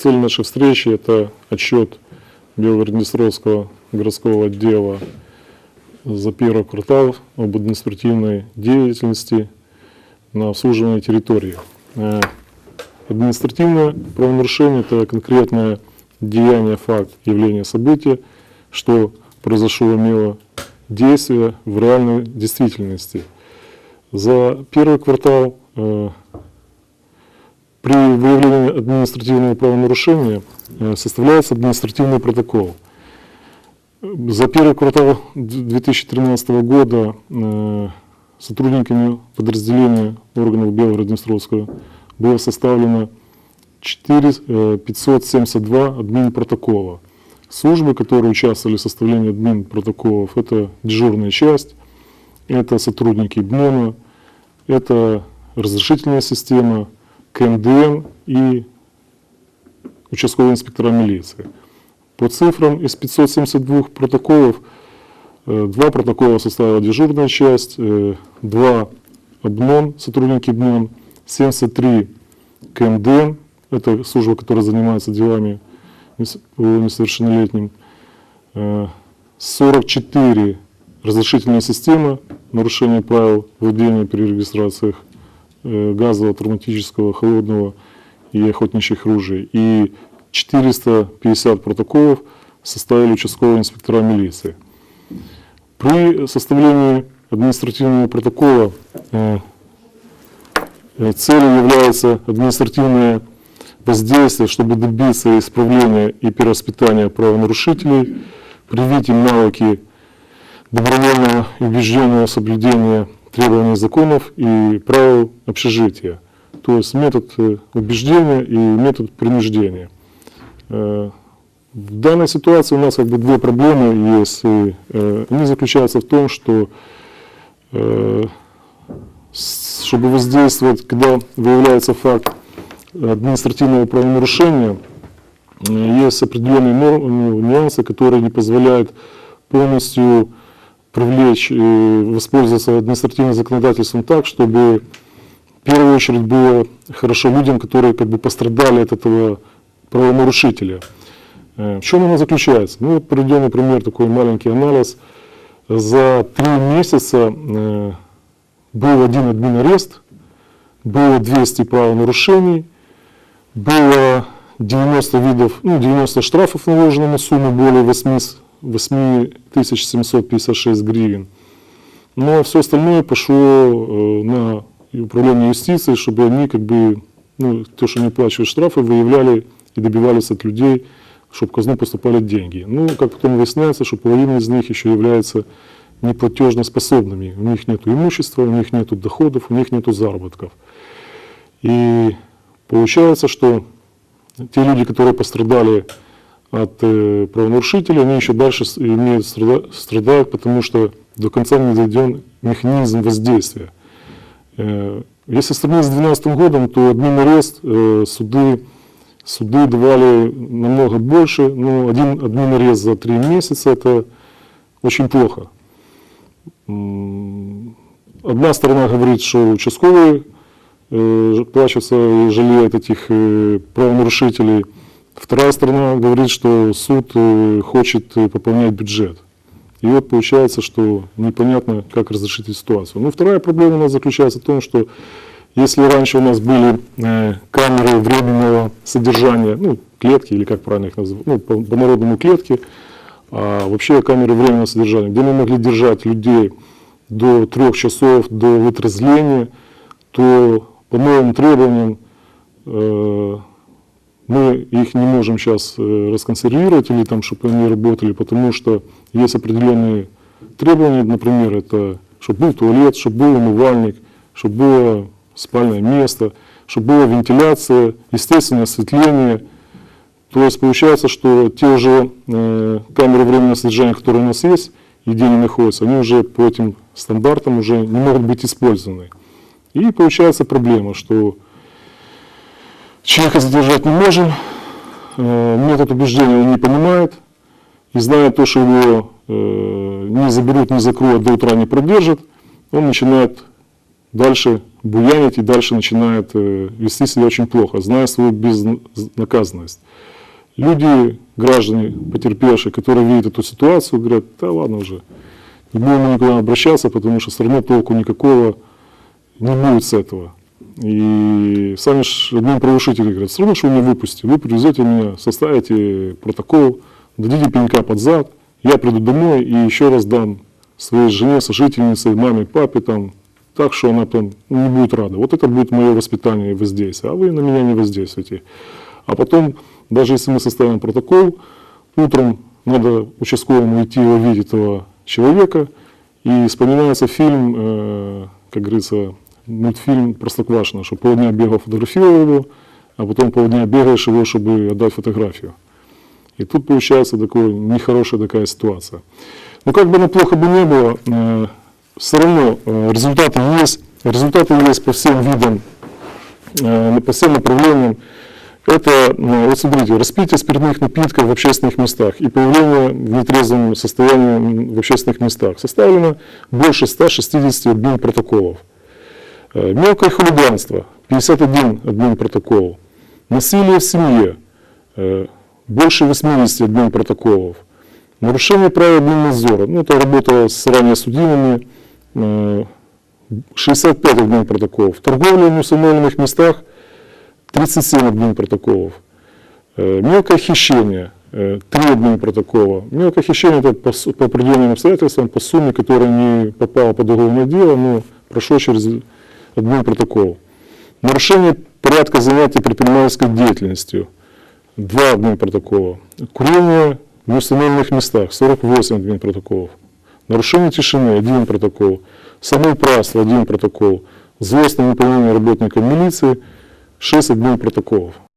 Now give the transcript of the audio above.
цель нашей встречи – это отчет Белгород-Днестровского городского отдела за первый квартал об административной деятельности на обслуживанной территории. Э, Административное правонарушение – это конкретное деяние, факт, явление, событие, что произошло, имело действие в реальной действительности. За первый квартал э, при выявлении административного правонарушения э, составляется административный протокол. За первый квартал 2013 года э, сотрудниками подразделения органов Белгород-Днестровского было составлено 4, 572 админ-протокола. Службы, которые участвовали в составлении админ-протоколов, это дежурная часть, это сотрудники БНОНа, это разрешительная система, КМДМ и участковые инспектора милиции. По цифрам из 572 протоколов, э, два протокола составила дежурная часть, э, два ОБНОН, сотрудники БНОН, 73 КМД, это служба, которая занимается делами по несовершеннолетним, 44 э, разрешительная система, нарушение правил владения при регистрациях газового, травматического, холодного и охотничьих ружей. И 450 протоколов составили участковые инспектора милиции. При составлении административного протокола э, Э, целью является административное воздействие, чтобы добиться исправления и перевоспитания правонарушителей, привить им навыки добровольного и убежденного соблюдения требований законов и правил общежития. То есть метод э, убеждения и метод принуждения. Э, в данной ситуации у нас как бы две проблемы есть. Они заключаются в том, что чтобы воздействовать, когда выявляется факт административного правонарушения, э, есть определенные ну, нюансы, которые не позволяют полностью привлечь и воспользоваться административным законодательством так, чтобы в первую очередь было хорошо людям, которые как бы пострадали от этого правонарушителя. Э, в чем оно заключается? Ну, вот приведем, например, такой маленький анализ. За три месяца э, был один админ-арест, было 200 правонарушений, было 90 видов, ну, 90 штрафов наложено на сумму более 8, 8756 гривен. Но все остальное пошло э, на управление юстиции, чтобы они как бы, ну, то, что не оплачивают штрафы, выявляли и добивались от людей, чтобы в казну поступали деньги. Ну, как потом выясняется, что половина из них еще является неплатежноспособными. У них нет имущества, у них нет доходов, у них нет заработков. И получается, что те люди, которые пострадали от э, правонарушителей, они еще дальше имеют, страдают, потому что до конца не заведен механизм воздействия. Э, если сравнить с 2012 годом, то админ арест э, суды, суды давали намного больше, но один админ арест за три месяца это очень плохо. Одна сторона говорит, что участковый э, плачется и жалеет этих правонарушителей. Вторая сторона говорит, что суд э, хочет пополнять бюджет. И вот получается, что непонятно, как разрешить ситуацию. Ну, вторая проблема у нас заключается в том, что если раньше у нас были камеры временного содержания, ну, клетки, или как правильно их называть, ну, по-народному клетки, а вообще камеры временного содержания, где мы могли держать людей до трех часов до вытрезвления, то по новым требованиям э, мы их не можем сейчас э, расконсервировать или там, чтобы они работали, потому что есть определенные требования, например, это чтобы был туалет, чтобы был умывальник, чтобы было спальное место, чтобы была вентиляция, естественное осветление – то есть получается, что те же э, камеры временного содержания, которые у нас есть, и где они находятся, они уже по этим стандартам уже не могут быть использованы. И получается проблема, что человека задержать не можем, э, метод убеждения он не понимает, и зная то, что его э, не заберут, не закроют, до утра не продержат, он начинает дальше буянить и дальше начинает э, вести себя очень плохо, зная свою безнаказанность. Люди, граждане, потерпевшие, которые видят эту ситуацию, говорят, да ладно уже, не будем никуда обращаться, потому что все равно толку никакого не будет с этого. И сами же админправоохранители говорят, все равно, что вы меня выпустите, вы привезете меня, составите протокол, дадите пенька под зад, я приду домой и еще раз дам своей жене, сожительнице, маме, папе, там, так, что она там не будет рада. Вот это будет мое воспитание и воздействие, а вы на меня не воздействуете. А потом, даже если мы составим протокол, утром надо участковому идти увидеть этого человека, и вспоминается фильм, э, как говорится, мультфильм Простоквашино, что полдня бегал, фотографировал его, а потом полдня бегаешь его, чтобы отдать фотографию. И тут получается такой, нехорошая такая ситуация. Но как бы оно плохо бы не было, все равно результаты есть, результаты есть по всем видам, по всем направлениям. Это, вот смотрите, распитие спиртных напитков в общественных местах и появление в нетрезвом состоянии в общественных местах. Составлено больше 160 админ протоколов. Э, Мелкое хулиганство, 51 админ протокол. Насилие в семье, э, больше 80 админ протоколов. Нарушение правил админнадзора, ну это работа с ранее судимыми, э, 65 админ протоколов. Торговля в неустановленных местах 37 админ протоколов. Э, Мелкое хищение, э, 3 админ протокола. Мелкое хищение это по, по определенным обстоятельствам, по сумме, которая не попала под уголовное дело, но прошло через админ протокол. Нарушение порядка занятий предпринимательской деятельностью. Два админ протокола. Курение в неустановленных местах. 48 админ протоколов. Нарушение тишины. Один протокол. Самоуправство. Один протокол. Злостное выполнение работником милиции. 6 админ протоколов.